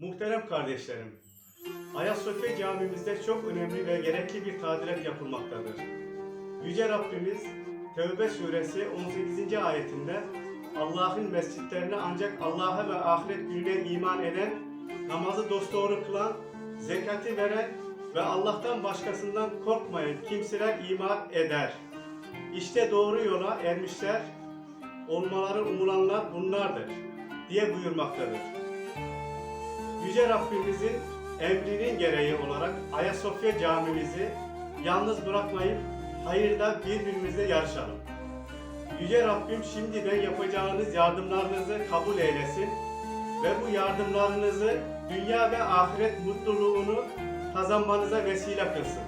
Muhterem kardeşlerim, Ayasofya camimizde çok önemli ve gerekli bir tadilat yapılmaktadır. Yüce Rabbimiz Tevbe suresi 18. ayetinde Allah'ın mescitlerine ancak Allah'a ve ahiret gününe iman eden, namazı dosdoğru kılan, zekati veren ve Allah'tan başkasından korkmayan kimseler iman eder. İşte doğru yola ermişler, olmaları umulanlar bunlardır diye buyurmaktadır. Yüce Rabbimizin emrinin gereği olarak Ayasofya camimizi yalnız bırakmayıp hayırda birbirimize yarışalım. Yüce Rabbim şimdiden yapacağınız yardımlarınızı kabul eylesin ve bu yardımlarınızı dünya ve ahiret mutluluğunu kazanmanıza vesile kılsın.